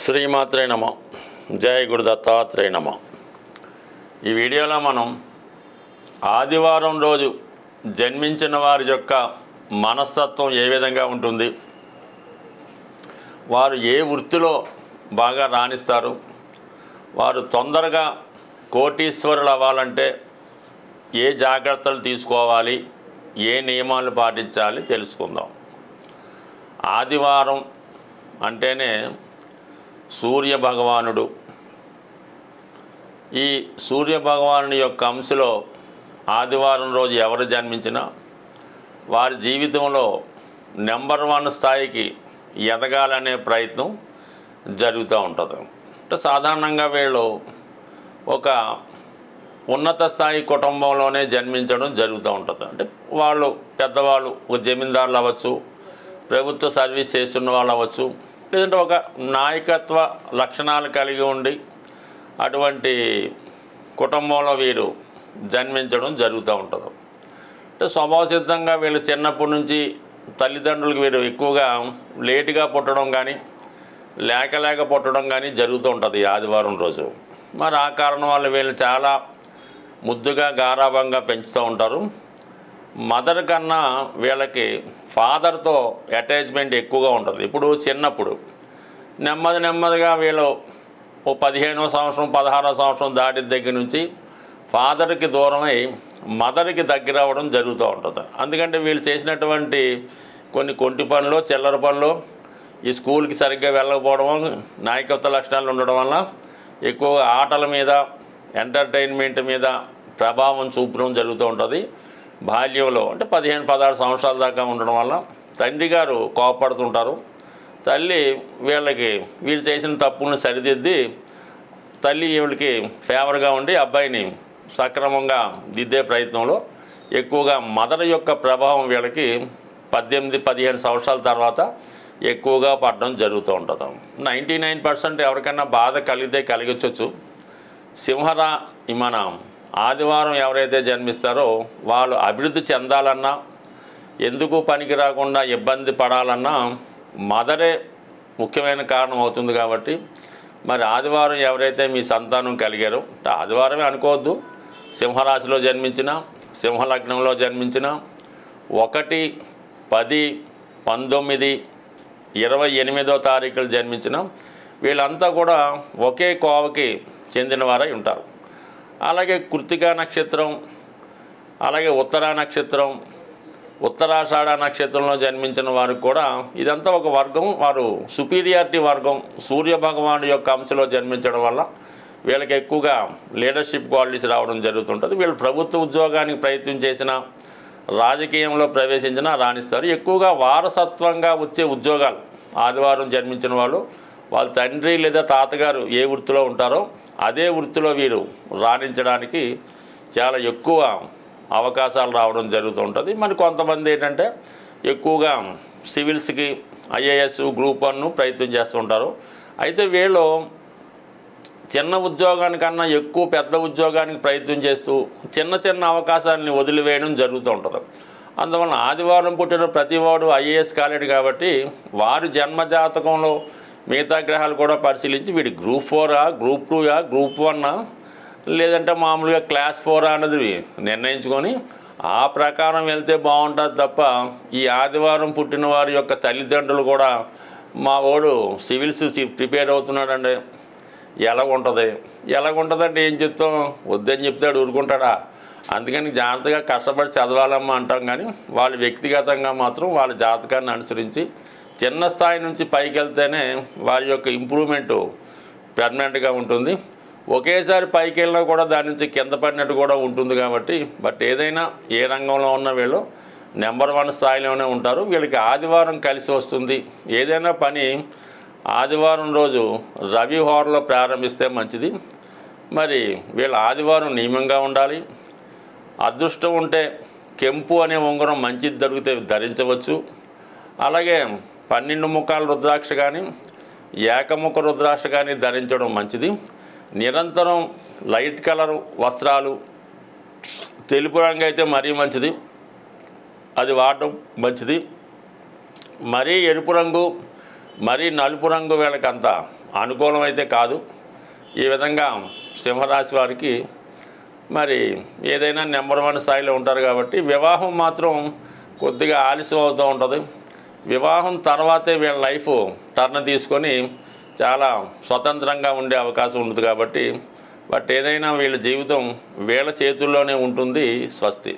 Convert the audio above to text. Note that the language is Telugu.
శ్రీమాత్రే నమ. జయ గురు దత్తాత్రేయ నమ. ఈ వీడియోలో మనం ఆదివారం రోజు జన్మించిన వారి యొక్క మనస్తత్వం ఏ విధంగా ఉంటుంది? వారు ఏ వృత్తిలో బాగా రాణిస్తారు? వారు తొందరగా కోటీశ్వరులు అవ్వాలంటే ఏ జాగ్రత్తలు తీసుకోవాలి? ఏ నియమాలు పాటించాలి? తెలుసుకుందాం. ఆదివారం అంటేనే సూర్య భగవానుడు ఈ సూర్య భగవానుని యొక్క అంశలో ఆదివారం రోజు ఎవరు జన్మించినా వారి జీవితంలో నెంబర్ వన్ స్థాయికి ఎదగాలనే ప్రయత్నం జరుగుతూ ఉంటుంది. అంటే సాధారణంగా వీళ్ళు ఒక ఉన్నత స్థాయి కుటుంబంలోనే జన్మించడం జరుగుతూ ఉంటుంది. అంటే వాళ్ళు పెద్దవాళ్ళు ఒక జమీందారులు అవ్వచ్చు ప్రభుత్వ సర్వీస్ చేస్తున్న వాళ్ళు అవ్వచ్చు లేదంటే ఒక నాయకత్వ లక్షణాలు కలిగి ఉండి అటువంటి కుటుంబంలో వీరు జన్మించడం జరుగుతూ ఉంటుంది. అంటే స్వభావసిద్ధంగా వీళ్ళు చిన్నప్పటి నుంచి తల్లిదండ్రులకు వీరు ఎక్కువగా లేటుగా పుట్టడం కానీ లేక లేక పుట్టడం కానీ జరుగుతూ ఉంటుంది ఆదివారం రోజు. మరి ఆ కారణం వల్ల వీళ్ళు చాలా ముద్దుగా గారాభంగా పెంచుతూ ఉంటారు. మదర్ కన్నా వీళ్ళకి ఫాదర్తో అటాచ్మెంట్ ఎక్కువగా ఉంటుంది. ఇప్పుడు చిన్నప్పుడు నెమ్మది నెమ్మదిగా వీళ్ళు ఓ పదిహేనో సంవత్సరం పదహారో సంవత్సరం దాటిన దగ్గర నుంచి ఫాదర్కి దూరమై మదర్కి దగ్గర అవ్వడం జరుగుతూ ఉంటుంది. అందుకంటే వీళ్ళు చేసినటువంటి కొన్ని కొంటి పనులు చిల్లర పనులు ఈ స్కూల్కి సరిగ్గా వెళ్ళకపోవడం నాయకత్వ లక్షణాలు ఉండడం వల్ల ఎక్కువగా ఆటల మీద ఎంటర్టైన్మెంట్ మీద ప్రభావం చూపడం జరుగుతూ ఉంటుంది. బాల్యంలో అంటే పదిహేను పదహారు సంవత్సరాల దాకా ఉండడం వల్ల తండ్రి గారు కోపడుతుంటారు. తల్లి వీళ్ళకి వీళ్ళు చేసిన తప్పులను సరిదిద్ది తల్లి వీళ్ళకి ఫేవర్గా ఉండి అబ్బాయిని సక్రమంగా దిద్దే ప్రయత్నంలో ఎక్కువగా మదర్ యొక్క ప్రభావం వీళ్ళకి పద్దెనిమిది పదిహేను సంవత్సరాల తర్వాత ఎక్కువగా పడడం జరుగుతూ ఉంటుంది. నైంటీ నైన్ పర్సెంట్ ఎవరికైనా బాధ కలిగితే కలిగించవచ్చు సింహరా మన ఆదివారం ఎవరైతే జన్మిస్తారో వాళ్ళు అభివృద్ధి చెందాలన్నా ఎందుకు పనికి రాకుండా ఇబ్బంది పడాలన్నా మదరే ముఖ్యమైన కారణం అవుతుంది కాబట్టి మరి ఆదివారం ఎవరైతే మీ సంతానం కలిగారో ఆదివారమే అనుకోవద్దు సింహరాశిలో జన్మించిన సింహలగ్నంలో జన్మించిన ఒకటి పది పంతొమ్మిది ఇరవై ఎనిమిదో తారీఖులు జన్మించిన వీళ్ళంతా కూడా ఒకే కోవకి చెందినవారై ఉంటారు. అలాగే కృతికా నక్షత్రం అలాగే ఉత్తరా నక్షత్రం ఉత్తరాషాఢ నక్షత్రంలో జన్మించిన వారికి కూడా ఇదంతా ఒక వర్గం. వారు సుపీరియారిటీ వర్గం సూర్య భగవాను యొక్క అంశలో జన్మించడం వల్ల వీళ్ళకి ఎక్కువగా లీడర్షిప్ క్వాలిటీస్ రావడం జరుగుతుంటుంది. వీళ్ళు ప్రభుత్వ ఉద్యోగానికి ప్రయత్నం చేసిన రాజకీయంలో ప్రవేశించిన రాణిస్తారు. ఎక్కువగా వారసత్వంగా వచ్చే ఉద్యోగాలు ఆదివారం జన్మించిన వాళ్ళు వాళ్ళ తండ్రి లేదా తాతగారు ఏ వృత్తిలో ఉంటారో అదే వృత్తిలో వీరు రాణించడానికి చాలా ఎక్కువ అవకాశాలు రావడం జరుగుతూ ఉంటుంది. మరి కొంతమంది ఏంటంటే ఎక్కువగా సివిల్స్కి ఐఏఎస్ గ్రూప్ వన్ ప్రయత్నం చేస్తూ ఉంటారు. అయితే వీళ్ళు చిన్న ఉద్యోగానికన్నా ఎక్కువ పెద్ద ఉద్యోగానికి ప్రయత్నం చేస్తూ చిన్న చిన్న అవకాశాలని వదిలివేయడం జరుగుతూ ఉంటుంది. అందువలన ఆదివారం పుట్టిన ప్రతివాడు ఐఏఎస్ కాలేడు కాబట్టి వారి జన్మజాతకంలో మిగతా గ్రహాలు కూడా పరిశీలించి వీడి గ్రూప్ ఫోరా గ్రూప్ టూయా గ్రూప్ వన్నా లేదంటే మామూలుగా క్లాస్ ఫోర్ అన్నది నిర్ణయించుకొని ఆ ప్రకారం వెళ్తే బాగుంటుంది తప్ప ఈ ఆదివారం పుట్టిన వారి యొక్క తల్లిదండ్రులు కూడా మా వాడు సివిల్స్ ప్రిపేర్ అవుతున్నాడండి. ఎలాగుంటుంది? ఎలాగుంటుందంటే ఏం చెప్తాం? వద్దని చెప్తాడు ఊరుకుంటాడా? అందుకని జాగ్రత్తగా కష్టపడి చదవాలమ్మా అంటాం కానీ వాళ్ళు వ్యక్తిగతంగా మాత్రం వాళ్ళ జాతకాన్ని అనుసరించి చిన్న స్థాయి నుంచి పైకి వెళ్తేనే వారి యొక్క ఇంప్రూవ్మెంటు పెర్మనెంట్గా ఉంటుంది. ఒకేసారి పైకి వెళ్ళినా కూడా దాని నుంచి కింద పడినట్టు కూడా ఉంటుంది కాబట్టి బట్ ఏదైనా ఏ రంగంలో ఉన్న వీళ్ళు నెంబర్ వన్ స్థాయిలోనే ఉంటారు. వీళ్ళకి ఆదివారం కలిసి వస్తుంది. ఏదైనా పని ఆదివారం రోజు రవి హోర్లో ప్రారంభిస్తే మంచిది. మరి వీళ్ళ ఆదివారం నియమంగా ఉండాలి. అదృష్టం ఉంటే కెంపు అనే ఉంగరం మంచిది దొరికితే ధరించవచ్చు. అలాగే పన్నెండు ముఖాల రుద్రాక్ష కానీ ఏకముఖ రుద్రాక్ష కానీ ధరించడం మంచిది. నిరంతరం లైట్ కలర్ వస్త్రాలు తెలుపు రంగు అయితే మరీ మంచిది. అది వాడటం మంచిది. మరీ ఎరుపు రంగు మరీ నలుపు రంగు వీళ్ళకంత అనుకూలం అయితే కాదు. ఈ విధంగా సింహరాశి వారికి మరి ఏదైనా నెంబర్ వన్ స్థాయిలో ఉంటారు కాబట్టి వివాహం మాత్రం కొద్దిగా ఆలస్యం అవుతూ ఉంటుంది. వివాహం తర్వాతే వీళ్ళ లైఫ్ టర్న్ తీసుకొని చాలా స్వతంత్రంగా ఉండే అవకాశం ఉంటుంది కాబట్టి బట్ ఏదైనా వీళ్ళ జీవితం వీళ్ళ చేతుల్లోనే ఉంటుంది స్వస్తి.